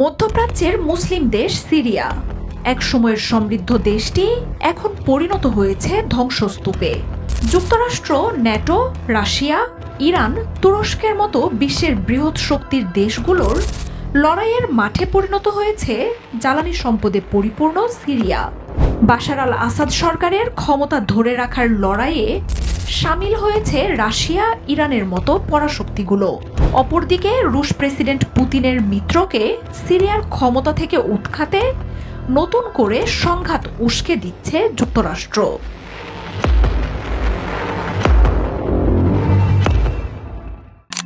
মধ্যপ্রাচ্যের মুসলিম দেশ সিরিয়া। এক সময়ের সমৃদ্ধ দেশটি এখন পরিণত হয়েছে ধ্বংসস্তূপে। যুক্তরাষ্ট্র, ন্যাটো, রাশিয়া, ইরান, তুরস্কের মতো বিশ্বের বৃহৎ শক্তির দেশগুলোর লড়াইয়ের মাঠে পরিণত হয়েছে জ্বালানি সম্পদে পরিপূর্ণ সিরিয়া। বাশার আল আসাদ সরকারের ক্ষমতা ধরে রাখার লড়াইয়ে সামিল হয়েছে রাশিয়া, ইরানের মতো পরাশক্তিগুলো। অপরদিকে রুশ প্রেসিডেন্ট পুতিনের মিত্রকে সিরিয়ার ক্ষমতা থেকে উৎখাতে নতুন করে সংঘাত উস্কে দিচ্ছে যুক্তরাষ্ট্র।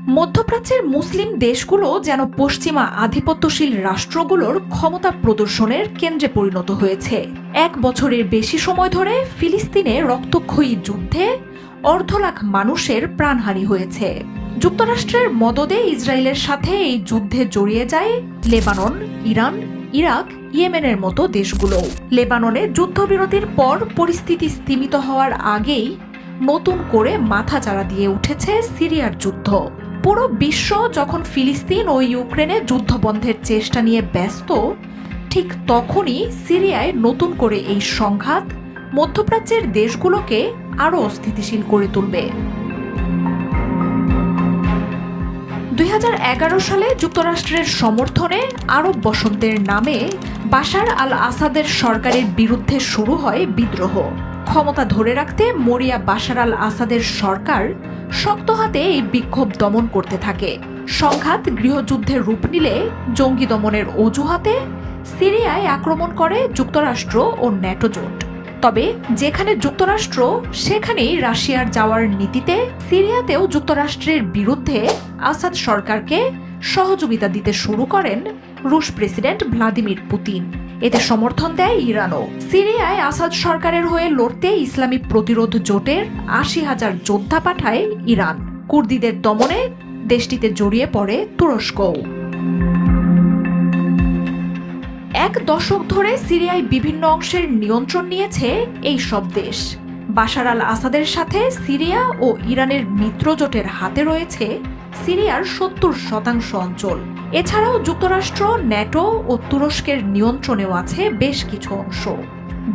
মধ্যপ্রাচ্যের মুসলিম দেশগুলো যেন পশ্চিমা আধিপত্যশীল রাষ্ট্রগুলোর ক্ষমতা প্রদর্শনের কেন্দ্রে পরিণত হয়েছে। এক বছরের বেশি সময় ধরে ফিলিস্তিনে রক্তক্ষয়ী যুদ্ধে অর্ধ লাখ মানুষের প্রাণহানি হয়েছে। যুক্তরাষ্ট্রের মদদে ইসরায়েলের সাথে এই যুদ্ধে জড়িয়ে যায় লেবানন, ইরান, ইরাক, ইয়েমেনের মতো দেশগুলো। লেবাননে যুদ্ধবিরতির পর পরিস্থিতি স্তিমিত হওয়ার আগেই নতুন করে মাথাচাড়া দিয়ে উঠেছে সিরিয়ার যুদ্ধ। পুরো বিশ্ব যখন ফিলিস্তিন ও ইউক্রেনে যুদ্ধবন্ধের চেষ্টা নিয়ে ব্যস্ত, ঠিক তখনই সিরিয়ায় নতুন করে এই সংঘাত মধ্যপ্রাচ্যের দেশগুলোকে আরও স্থিতিশীল করে তুলবে। দুই হাজার এগারো সালে যুক্তরাষ্ট্রের সমর্থনে আরব বসন্তের নামে বাশার আল আসাদের সরকারের বিরুদ্ধে শুরু হয় বিদ্রোহ। ক্ষমতা ধরে রাখতে মরিয়া বাশার আল আসাদের সরকার শক্ত হাতে এই বিক্ষোভ দমন করতে থাকে। সংঘাত, গৃহযুদ্ধের রূপ নিলে জঙ্গি দমনের অজুহাতে সিরিয়ায় আক্রমণ করে যুক্তরাষ্ট্র ও ন্যাটো জোট তবে যেখানে যুক্তরাষ্ট্র, সেখানেই রাশিয়ার যাওয়ার নীতিতে সিরিয়াতেও যুক্তরাষ্ট্রের বিরুদ্ধে আসাদ সরকারকে সহযোগিতা দিতে শুরু করেন রুশ প্রেসিডেন্ট ভ্লাদিমির পুতিন। এতে সমর্থন দেয় ইরানও। সিরিয়ায় আসাদ সরকারের হয়ে লড়তে ইসলামী প্রতিরোধ জোটের আশি হাজার যোদ্ধা পাঠায় ইরান। কুর্দিদের দমনে দেশটিতে জড়িয়ে পড়ে তুরস্কও। এক দশক ধরে সিরিয়ায় বিভিন্ন অংশের নিয়ন্ত্রণ নিয়েছে এই সব দেশ। বাশার আল আসাদের সাথে সিরিয়া ও ইরানের মিত্রজোটের হাতে রয়েছে সিরিয়ার সত্তর শতাংশ অঞ্চল। এছাড়াও যুক্তরাষ্ট্র, ন্যাটো ও তুরস্কের নিয়ন্ত্রণেও আছে বেশ কিছু অংশ।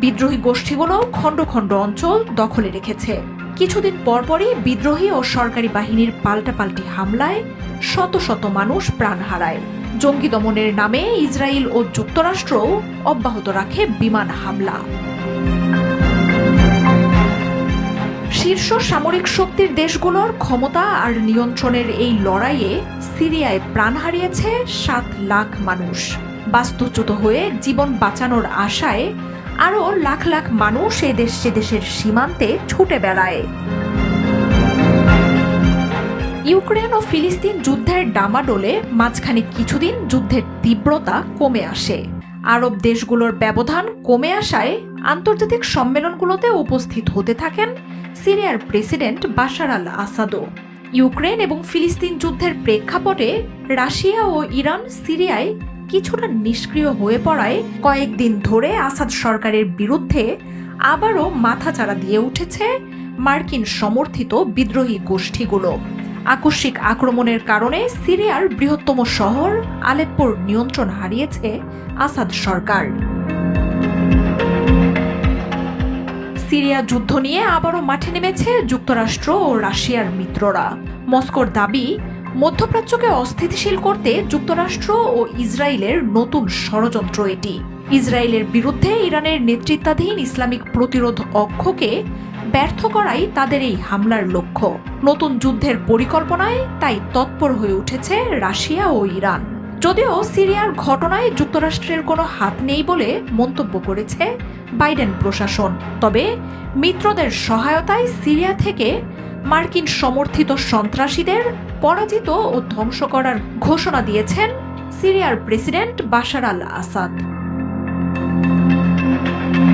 বিদ্রোহী গোষ্ঠীগুলো খণ্ড খণ্ড অঞ্চল দখলে রেখেছে। কিছুদিন পরপরই বিদ্রোহী ও সরকারি বাহিনীর পাল্টাপাল্টি হামলায় শত শত মানুষ প্রাণ হারায়। জঙ্গি দমনের নামে ইসরায়েল ও যুক্তরাষ্ট্র অব্যাহত রাখে বিমান হামলা। শীর্ষ সামরিক শক্তির দেশগুলোর ক্ষমতা আর নিয়ন্ত্রণের এই লড়াইয়ে সিরিয়ায় প্রাণ হারিয়েছে সাত লাখ মানুষ। বাস্তুচ্যুত হয়ে জীবন বাঁচানোর আশায় আরও লাখ লাখ মানুষ এ দেশ সে দেশের সীমান্তে ছুটে বেড়ায়। ইউক্রেন ও ফিলিস্তিন যুদ্ধের ডামাডোলে মাঝখানে কিছুদিন যুদ্ধের তীব্রতা কমে আসে। আরব দেশগুলোর ব্যবধান কমে আসায় আন্তর্জাতিক সম্মেলনগুলোতে উপস্থিত হতে থাকেন সিরিয়ার প্রেসিডেন্ট বাশার আল আসাদও ইউক্রেন এবং ফিলিস্তিন যুদ্ধের প্রেক্ষাপটে রাশিয়া ও ইরান সিরিয়ায় কিছুটা নিষ্ক্রিয় হয়ে পড়ায় কয়েকদিন ধরে আসাদ সরকারের বিরুদ্ধে আবারও মাথাচাড়া দিয়ে উঠেছে মার্কিন সমর্থিত বিদ্রোহী গোষ্ঠীগুলো। আকস্মিক আক্রমণের কারণে সিরিয়ার বৃহত্তম শহর আলেপ্পোর নিয়ন্ত্রণ হারিয়েছে আসাদ সরকার। সিরিয়া যুদ্ধ নিয়ে আবারও মাঠে নেমেছে যুক্তরাষ্ট্র ও রাশিয়ার মিত্ররা। মস্কোর দাবি, মধ্যপ্রাচ্যকে অস্থিতিশীল করতে যুক্তরাষ্ট্র ও ইসরায়েলের নতুন ষড়যন্ত্র এটি। ইসরায়েলের বিরুদ্ধে ইরানের নেতৃত্বাধীন ইসলামিক প্রতিরোধ অক্ষকে ব্যর্থ করাই তাদের এই হামলার লক্ষ্য। নতুন যুদ্ধের পরিকল্পনায় তাই তৎপর হয়ে উঠেছে রাশিয়া ও ইরান। যদিও সিরিয়ার ঘটনায় যুক্তরাষ্ট্রের কোনো হাত নেই বলে মন্তব্য করেছে বাইডেন প্রশাসন। তবে মিত্রদের সহায়তায় সিরিয়া থেকে মার্কিন সমর্থিত সন্ত্রাসীদের পরাজিত ও ধ্বংস করার ঘোষণা দিয়েছেন সিরিয়ার president Bashar al Assad Thank you.